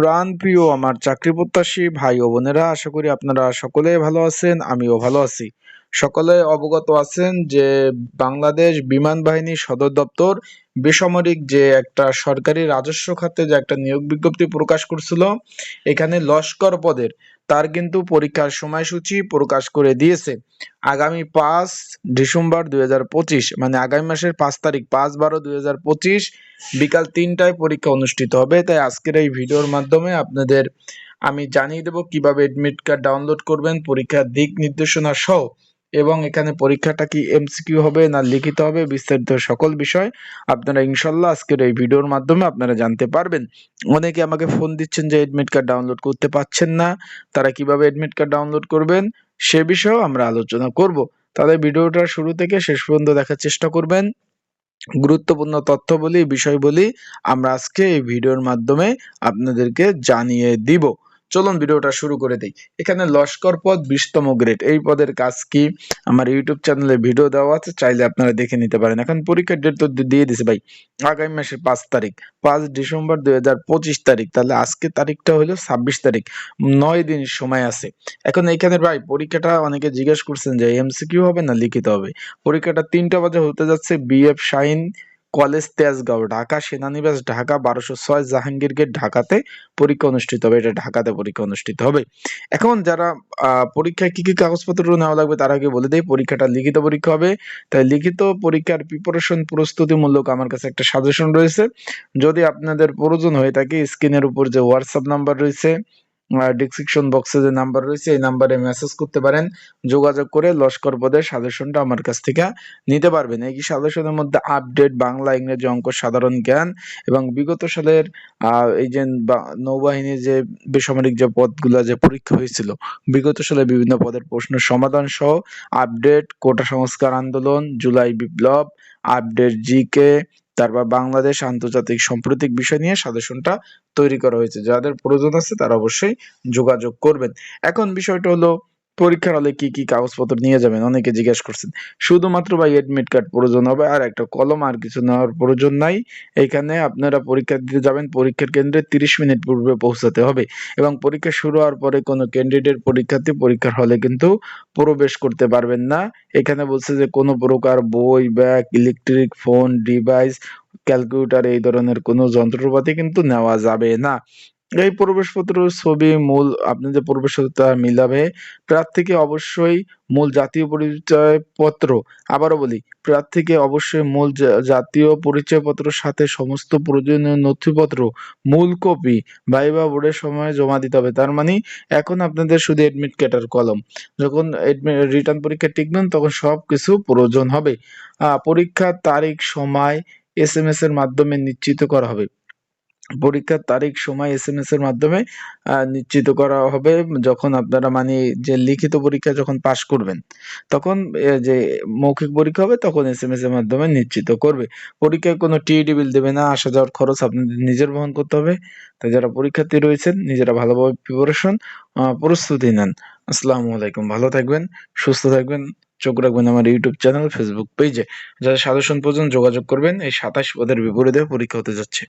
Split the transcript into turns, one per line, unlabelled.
প্রাণ প্রিয় আমার চাকরি প্রত্যাশী ভাই ও বোনেরা, আশা করি আপনারা সকলে ভালো আছেন, আমিও ভালো আছি। সকলে অবগত আছেন যে বাংলাদেশ বিমান বাহিনী সদর দপ্তর বেসামরিক যে একটা সরকারি রাজস্ব খাতে যে একটা নিয়োগ বিজ্ঞপ্তি প্রকাশ করছিল, এখানে লস্কর পদের, তার কিন্তু পরীক্ষার সময়সূচি প্রকাশ করে দিয়েছে। আগামী পাঁচ ডিসেম্বর দুই হাজার পঁচিশ মানে আগামী মাসের পাঁচ তারিখ, পাঁচ বারো দুই বিকাল তিনটায় পরীক্ষা অনুষ্ঠিত হবে। তাই আজকের এই ভিডিওর মাধ্যমে আপনাদের আমি জানিয়ে দেব কীভাবে এডমিট কার্ড ডাউনলোড করবেন, পরীক্ষার দিক নির্দেশনা সহ। এবং এখানে পরীক্ষাটা কি এমসিকিউ হবে না লিখিত হবে বিস্তারিত সকল বিষয় আপনারা ইনশাল্লাহ আজকের এই ভিডিওর মাধ্যমে আপনারা জানতে পারবেন। অনেকে আমাকে ফোন দিচ্ছেন যে এডমিট কার্ড ডাউনলোড করতে পাচ্ছেন না, তারা কীভাবে এডমিট কার্ড ডাউনলোড করবেন সে বিষয়েও আমরা আলোচনা করব। তাহলে ভিডিওটা শুরু থেকে শেষ পর্যন্ত দেখার চেষ্টা করবেন। গুরুত্বপূর্ণ তথ্য বলি, বিষয় বলি, আমরা আজকে এই ভিডিওর মাধ্যমে আপনাদেরকে জানিয়ে দিব। চলুন ভিডিওটা শুরু করে দিই। এখানে লস্কর পদ বিশতম গ্রেড এই পদের কাজ কি? আমার ইউটিউব চ্যানেলে ভিডিও দেওয়া আছে, চাইলে আপনারা দেখে নিতে পারেন। এখন পরীক্ষার ডেট তো দিয়ে দিছে ভাই, আগামী মাসের পাঁচ তারিখ। পাঁচ ডিসেম্বর দুই হাজার পঁচিশ তারিখ। তাহলে আজকে তারিখটা হলো ছাব্বিশ তারিখ। নয় দিন সময় আছে। এখন এখানে ভাই, পরীক্ষাটা অনেকে জিজ্ঞেস করছেন যে এমসিকিউ হবে না লিখিত হবে? পরীক্ষাটা তিনটা বাজে হতে যাচ্ছে বিএফ শাইন কলেজ তেজগাঁও, ঢাকা সেনানিবাস, ঢাকা বারোশো ছয়, জাহাঙ্গীর গেট, ঢাকাতে পরীক্ষা অনুষ্ঠিত হবে। এটা ঢাকাতে পরীক্ষা অনুষ্ঠিত হবে। এখন যারা পরীক্ষায় কি কি কাগজপত্র নেওয়া লাগবে তার আগে বলে দেয় পরীক্ষাটা লিখিত পরীক্ষা হবে। তাই লিখিত পরীক্ষার প্রিপারেশন প্রস্তুতিমূলক আমার কাছে একটা সাজেশন রয়েছে। যদি আপনাদের প্রয়োজন হয়ে থাকে স্ক্রিনের উপর যে হোয়াটসঅ্যাপ নাম্বার রয়েছে ডিসক্রিপশন বক্সে যে নাম্বার রয়েছে, এই নাম্বারে মেসেজ করতে পারেন। যোগাযোগ করে লস্কর পদের সাজেশনটা আমার কাছ থেকে নিতে পারবেন। এই সাজেশনের মধ্যে আপডেট বাংলা, ইংরেজি অঙ্ক, সাধারণ জ্ঞান এবং বিগত সালের এই যে নৌবাহিনীর যে বেসামরিক যে পদগুলো যে পরীক্ষা হয়েছিল, বিগত সালে বিভিন্ন পদের প্রশ্ন সমাধান সহ আপডেট কোটা সংস্কার আন্দোলন, জুলাই বিপ্লব আপডেট জিকে তারপর বাংলাদেশ আন্তর্জাতিক সাম্প্রতিক বিষয় নিয়ে সাজেশনটা তৈরি করা হয়েছে। যাদের প্রয়োজন আছে তারা অবশ্যই যোগাযোগ করবেন। এখন বিষয়টা হলো পরীক্ষার হলে কি কি কাগজপত্র নিয়ে যাবেন? অনেকে জিজ্ঞেস করছেন, শুধুমাত্র ভাই এডমিট কার্ড প্রয়োজন হবে আর একটা কলম আর কিছু নেওয়ার প্রয়োজন নাই। এখানে আপনারা পরীক্ষা দিতে যাবেন, পরীক্ষার কেন্দ্রে তিরিশ মিনিট পূর্বে পৌঁছাতে হবে এবং পরীক্ষা শুরু হওয়ার পরে কোনো ক্যান্ডিডেট পরীক্ষার্থী পরীক্ষার হলে কিন্তু প্রবেশ করতে পারবেন না। এখানে বলছে যে কোনো প্রকার বই, bag electric phone device calculator এই ধরনের কোনো যন্ত্রপাতি কিন্তু নেওয়া যাবে না। এই প্রবেশপত্র ছবি, মূল আপনি যে প্রবেশতা মিলাবে। প্রার্থীকে অবশ্যই মূল জাতীয় পরিচয় পত্র আবারও বলি, প্রার্থীকে অবশ্যই মূল জাতীয় পরিচয়পত্রের সাথে সমস্ত প্রয়োজনীয় নথিপত্র, মূল কপি, ভাইবা বোর্ডের সময় জমা দিতে হবে। তার মানে এখন আপনাদের শুধু এডমিট কার্ডের কলম যখন রিটার্ন পরীক্ষা টিকবেন তখন সব কিছু প্রয়োজন হবে। পরীক্ষার তারিখ, সময় এস এম এস এর মাধ্যমে নিশ্চিত করা হবে। পরীক্ষার তারিখ, সময় এস এম এস এর মাধ্যমে নিশ্চিত করা হবে যখন আপনারা মানে যে লিখিত পরীক্ষা যখন পাশ করবেন, তখন যে মৌখিক পরীক্ষা হবে তখন এস এম এস এর মাধ্যমে নিশ্চিত করবে। পরীক্ষায় কোনো টিইডি বিল দেবে না, আসা যাওয়ার খরচ আপনাদের নিজের বহন করতে হবে। তাই যারা পরীক্ষার্থী রয়েছেন, নিজেরা ভালোভাবে প্রিপারেশন প্রস্তুতি নেন। আসসালামু আলাইকুম, ভালো থাকবেন, সুস্থ থাকবেন, চোখ রাখবেন আমার ইউটিউব চ্যানেল ফেসবুক পেজে যারা সাজেশন পর্যন্ত যোগাযোগ করবেন, এই সাতাশ পদের বিপরীতে পরীক্ষা হতে যাচ্ছে।